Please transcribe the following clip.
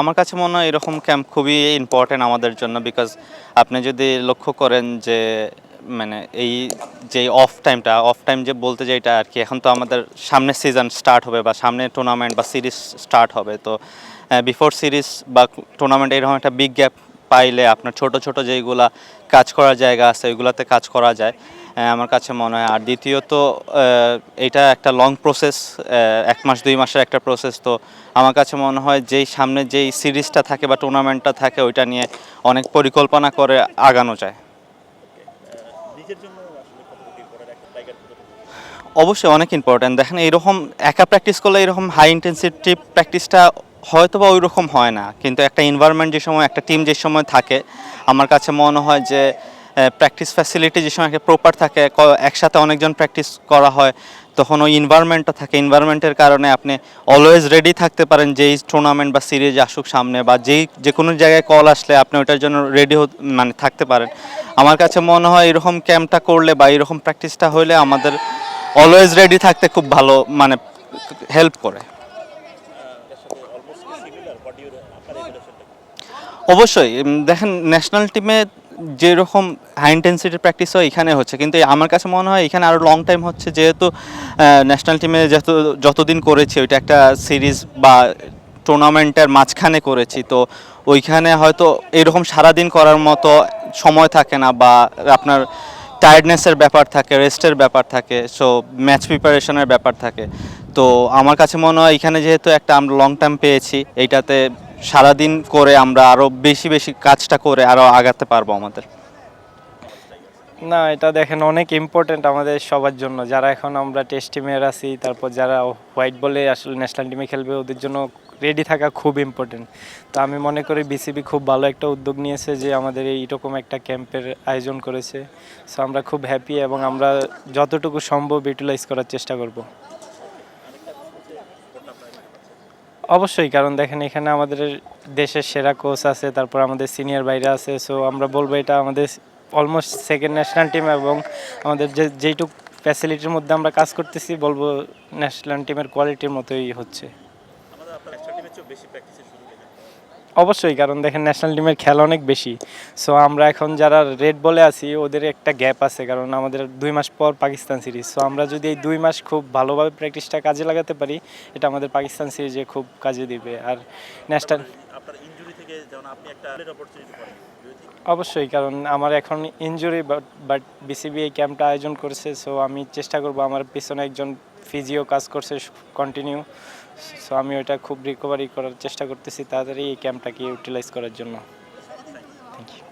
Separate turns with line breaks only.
আমার কাছে মনে হয় এরকম ক্যাম্প খুবই ইম্পর্টেন্ট আমাদের জন্য বিকজ আপনি যদি লক্ষ্য করেন যে মানে এই যে অফ টাইমটা অফ টাইম যে বলতে যে এটা আর কি, এখন তো আমাদের সামনে সিজন স্টার্ট হবে বা সামনে টুর্নামেন্ট বা সিরিজ স্টার্ট হবে। তো বিফোর সিরিজ বা টুর্নামেন্ট এরকম একটা বিগ গ্যাপ পাইলে আপনার ছোট ছোট যেইগুলা কাজ করার জায়গা আছে, ওইগুলাতে কাজ করা যায়। আমার কাছে মনে হয়। আর দ্বিতীয়ত এটা একটা লং প্রসেস এক মাস, দুই মাসের একটা প্রসেস তো আমার কাছে মনে হয় যেই সামনে যেই সিরিজটা থাকে বা টুর্নামেন্টটা থাকে, ওইটা নিয়ে অনেক পরিকল্পনা করে আগানো যায়। অবশ্যই অনেক ইম্পর্ট্যান্ট দেখেন, এইরকম একা প্র্যাকটিস করলে এরকম হাই ইন্টেন্সিটি প্র্যাকটিসটা হয়তো বা ওই রকম হয় না। কিন্তু একটা এনভায়রনমেন্ট যে সময়, একটা টিম যে সময় থাকে, আমার কাছে মনে হয় যে প্র্যাকটিস ফ্যাসিলিটি যে সময় প্রপার থাকে একসাথে অনেকজন প্র্যাকটিস করা হয় তখন ওই এনভায়রনমেন্টটা থাকে। এনভায়রনমেন্টের কারণে আপনি অলওয়েজ রেডি থাকতে পারেন যেই টুর্নামেন্ট বা সিরিজ আসুক সামনে বা যেই যে কোনো জায়গায় কল আসলে আপনি ওটার জন্য রেডি মানে থাকতে পারেন। আমার কাছে মনে হয় এরকম ক্যাম্পটা করলে বা এরকম প্র্যাকটিসটা হলে আমাদের অলওয়েজ রেডি থাকতে খুব ভালো মানে হেল্প করে। অবশ্যই। দেখেন ন্যাশনাল টিমে যেরকম হাই ইন্টেন্সিটির প্র্যাকটিস হয়, এখানে হচ্ছে। কিন্তু আমার কাছে মনে হয় এখানে আরও লং টাইম হচ্ছে, যেহেতু ন্যাশনাল টিমে যত, যতদিন করেছি, ওইটা একটা সিরিজ বা টুর্নামেন্টের মাঝখানে করেছি। তো ওইখানে হয়তো এরকম সারাদিন করার মতো সময় থাকে না বা আপনার টায়ার্ডনেসের ব্যাপার থাকে রেস্টের ব্যাপার থাকে সো ম্যাচ প্রিপারেশনের ব্যাপার থাকে। তো আমার কাছে মনে হয় এখানে যেহেতু একটা আমরা লং টাইম পেয়েছি, এইটাতে সারাদিন করে আমরা আরও বেশি বেশি কাজটা করে আরও আগাতে পারব আমাদের।
না, এটা দেখেন অনেক ইম্পর্টেন্ট আমাদের সবার জন্য। যারা এখন আমরা টেস্ট টিমের আছি, তারপর যারা হোয়াইট বলে আসলে ন্যাশনাল টিমে খেলবে, ওদের জন্য রেডি থাকা খুব ইম্পর্টেন্ট তো আমি মনে করি বিসিবি খুব ভালো একটা উদ্যোগ নিয়েছে যে আমাদের এইরকম একটা ক্যাম্পের আয়োজন করেছে। সো আমরা খুব হ্যাপি এবং আমরা যতটুকু সম্ভব ইউটিলাইজ করার চেষ্টা করব। অবশ্যই, কারণ দেখেন এখানে আমাদের দেশের সেরা কোচ আছে, তারপর আমাদের সিনিয়র বাইরে আছে সো আমরা বলব এটা আমাদের অলমোস্ট সেকেন্ড ন্যাশনাল টিম এবং আমাদের যে, যেইটুক ফ্যাসিলিটির মধ্যে আমরা কাজ করতেছি, বলব ন্যাশনাল টিমের কোয়ালিটির মতোই হচ্ছে। অবশ্যই কারণ দেখেন ন্যাশনাল টিমের খেলা অনেক বেশি। সো আমরা এখন যারা রেড বলে আছি ওদের একটা গ্যাপ আছে কারণ আমাদের দুই মাস পর পাকিস্তান সিরিজ সো আমরা যদি এই দুই মাস খুব ভালোভাবে প্র্যাকটিসটা কাজে লাগাতে পারি এটা আমাদের পাকিস্তান সিরিজে খুব কাজে দিবে। আর ন্যাশনাল? অবশ্যই কারণ আমার এখন ইনজুরি বাট বাট বিসিবি এই ক্যাম্পটা আয়োজন করেছে সো আমি চেষ্টা করব আমার পিছনে একজন ফিজিও কাজ করছে কন্টিনিউ সো আমি ওইটা খুব রিকভারি করার চেষ্টা করতেছি, তাড়াতাড়ি এই ক্যাম্পটাকে ইউটিলাইজ করার জন্য। Thank you